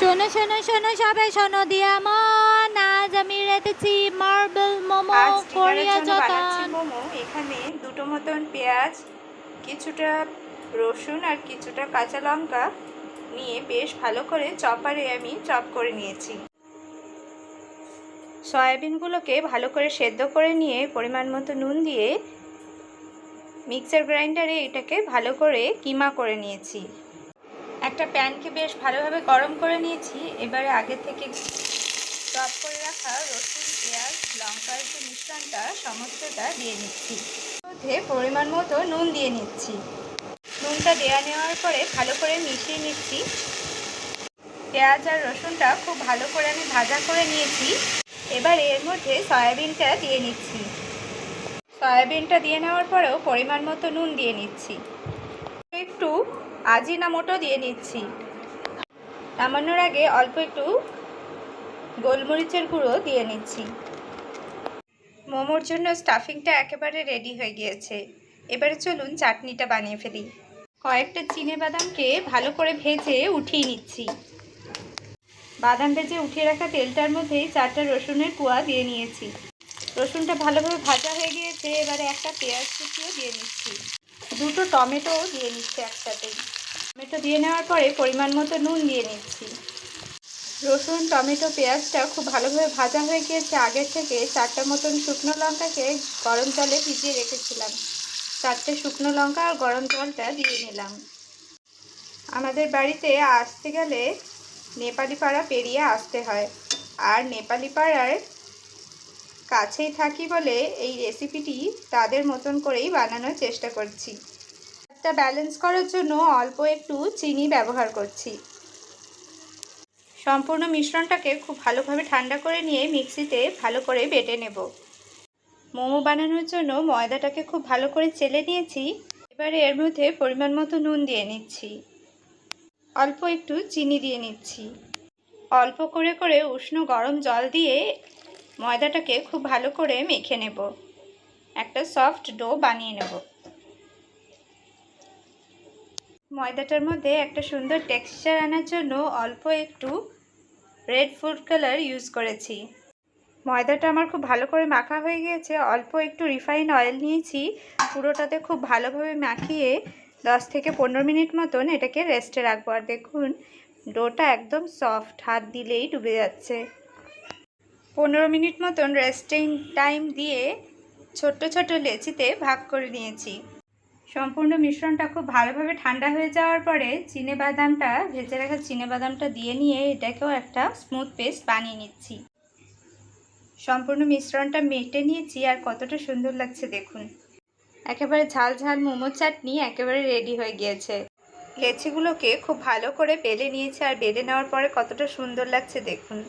শোনো শোনো শোনো সবাই শোনো দিয়া মন। আজ আমি রেখেছি মার্বেল মোমো কোরিয়া বানাচ্ছি মোমো। এখানে দুটো মতন পেঁয়াজ কিছুটা রসুন আর কিছুটা কাঁচা লঙ্কা নিয়ে বেশ ভালো করে চপারে আমি চপ করে নিয়েছি। সয়াবিনগুলোকে ভালো করে সেদ্ধ করে নিয়ে পরিমাণ মতো নুন দিয়ে মিক্সার গ্রাইন্ডারে এটাকে ভালো করে কিমা করে নিয়েছি। একটা প্যানকে বেশ ভালোভাবে গরম করে নিয়েছি। এবারে আগে থেকে চপ করে রাখা রসুন, পেঁয়াজ, লঙ্কার যে মিশ্রণটা, সমস্তটা দিয়ে নিচ্ছি। মধ্যে পরিমাণ মতো নুন দিয়ে নিচ্ছি। নুনটা দেওয়া নেওয়ার পরে ভালো করে মিশিয়ে নিচ্ছি। পেঁয়াজ আর রসুনটা খুব ভালো করে আমি ভাজা করে নিয়েছি। এবার এর মধ্যে সয়াবিনটা দিয়ে নিচ্ছি। সয়াবিনটা দিয়ে নেওয়ার পরেও পরিমাণ মতো নুন দিয়ে নিচ্ছি। একটু আজিনামোটো দিয়ে নিচ্ছি। নামানোর আগে অল্প একটু গোলমরিচের গুঁড়ো দিয়ে নিচ্ছি। মোমোর জন্য স্টাফিংটা একেবারে রেডি হয়ে গিয়েছে। এবারে চলুন চাটনিটা বানিয়ে ফেলি। কয়েকটা চিনে বাদামকে ভালো করে ভেজে উঠিয়ে নিচ্ছি। বাদাম ভেজে উঠিয়ে রাখা তেলটার মধ্যেই চারটা রসুনের কুয়া দিয়ে নিয়েছি। রসুনটা ভালোভাবে ভাজা হয়ে গিয়েছে, এবারে একটা পেঁয়াজ কুচিও দিয়ে নিচ্ছি। দুটো টমেটো দিয়ে নিচ্ছি একসাথেই টমেটো দিয়ে নেওয়ার পরে পরিমাণ মতো নুন দিয়ে নিচ্ছি। রসুন, টমেটো, পেঁয়াজটা খুব ভালোভাবে ভাজা হয়ে গিয়েছে আগের থেকে। চারটা মতন শুকনো লঙ্কাকে গরম জলে ভিজিয়ে রেখেছিলাম। চারটে শুকনো লঙ্কা আর গরম জলটা দিয়ে নিলাম। আমাদের বাড়িতে আসতে গেলে নেপালি পাড়া পেরিয়ে আসতে হয়। আর নেপালি পাড়ার কাছেই থাকি বলে এই রেসিপিটি তাদের মতন করেই বানানোর চেষ্টা করছি। একটা ব্যালেন্স করার জন্য অল্প একটু চিনি ব্যবহার করছি। সম্পূর্ণ মিশ্রণটাকে খুব ভালোভাবে ঠান্ডা করে নিয়ে মিক্সিতে ভালো করে বেটে নেব। মোমো বানানোর জন্য ময়দাটাকে খুব ভালো করে চেলে নিয়েছি। এবারে এর মধ্যে পরিমাণ মতো নুন দিয়ে নিচ্ছি। অল্প একটু চিনি দিয়ে নিচ্ছি। অল্প করে করে উষ্ণ গরম জল দিয়ে ময়দাটাকে খুব ভালো করে মেখে নেব। একটা সফট ডো বানিয়ে নেব। ময়দাটার মধ্যে একটা সুন্দর টেক্সচার আনার জন্য অল্প একটু রেড ফুড কালার ইউজ করেছি। ময়দাটা আমার খুব ভালো করে মাখা হয়ে গিয়েছে। অল্প একটু রিফাইন অয়েল নিয়েছি। পুরোটাতে খুব ভালোভাবে মাখিয়ে দশ থেকে পনেরো মিনিট মতন এটাকে রেস্টে রাখব। আর দেখুন, ডোটা একদম সফট, হাত দিলেই ডুবে যাচ্ছে। পনেরো মিনিট মতন রেস্টিং টাইম দিয়ে ছোট্ট ছোট লেচিতে ভাগ করে নিয়েছি। সম্পূর্ণ মিশ্রণটা খুব ভালোভাবে ঠান্ডা হয়ে যাওয়ার পরে চিনে বাদামটা, ভেজে রাখা চিনে বাদামটা দিয়ে নিয়ে এটাকেও একটা স্মুথ পেস্ট বানিয়ে নিচ্ছি। সম্পূর্ণ মিশ্রণটা মেটে নিয়েছি আর কতটা সুন্দর লাগছে দেখুন। একেবারে ঝাল ঝাল মোমো চাটনি একেবারে রেডি হয়ে গিয়েছে। লেচিগুলোকে খুব ভালো করে বেলে নিয়েছে আর বেলে নেওয়ার পরে কতটা সুন্দর লাগছে দেখুন।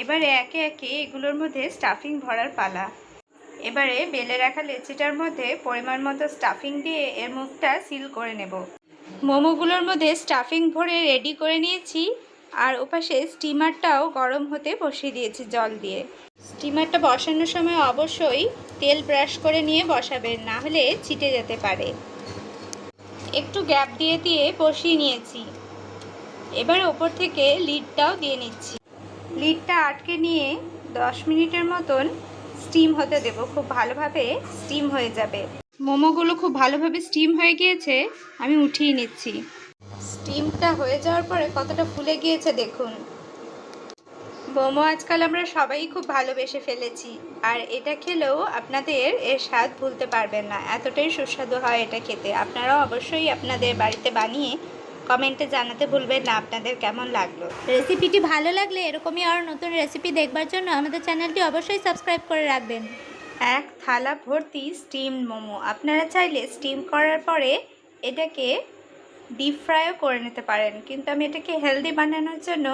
এবারে একে একে এগুলোর মধ্যে স্টাফিং ভরার পালা। এবারে বেলে রাখা লেচিটার মধ্যে পরিমাণ মতো স্টাফিং দিয়ে এর মুখটা সিল করে নেব। মোমোগুলোর মধ্যে স্টাফিং ভরে রেডি করে নিয়েছি, আর ওপাশে স্টিমারটাও গরম হতে বসিয়ে দিয়েছি জল দিয়ে। স্টিমারটা বসানোর সময় অবশ্যই তেল ব্রাশ করে নিয়ে বসাবেন, না হলে ছিটে যেতে পারে। একটু গ্যাপ দিয়ে দিয়ে বসিয়ে নিয়েছি। এবার ওপর থেকে লিডটাও দিয়ে নিচ্ছি। লিডটা আটকে নিয়ে দশ মিনিটের মতন স্টিম হতে দেব। খুব ভালোভাবে স্টিম হয়ে যাবে। মোমোগুলো খুব ভালোভাবে স্টিম হয়ে গিয়েছে, আমি উঠিয়ে নিচ্ছি। স্টিমটা হয়ে যাওয়ার পরে কতটা ফুলে গিয়েছে দেখুন। মোমো আজকাল আমরা সবাই খুব ভালোবেসে ফেলেছি, আর এটা খেলেও আপনাদের এর স্বাদ ভুলতে পারবেন না। এতটাই সুস্বাদু হয় এটা খেতে। আপনারাও অবশ্যই আপনাদের বাড়িতে বানিয়ে কমেন্টে জানাতে ভুলবেন না। আপনাদের কেমন লাগল? রেসিপিটি ভালো লাগলে এরকমই আরও নতুন রেসিপি দেখবার জন্য আমাদের চ্যানেলটি অবশ্যই সাবস্ক্রাইব করে রাখবেন। এক থালা ভর্তি স্টিম মোমো। আপনারা চাইলে স্টিম করার পরে এটাকে ডিপ ফ্রাইও করে নিতে পারেন। কিন্তু আমি এটাকে হেলদি বানানোর জন্য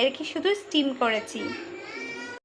এটাকে শুধু স্টিম করেছি।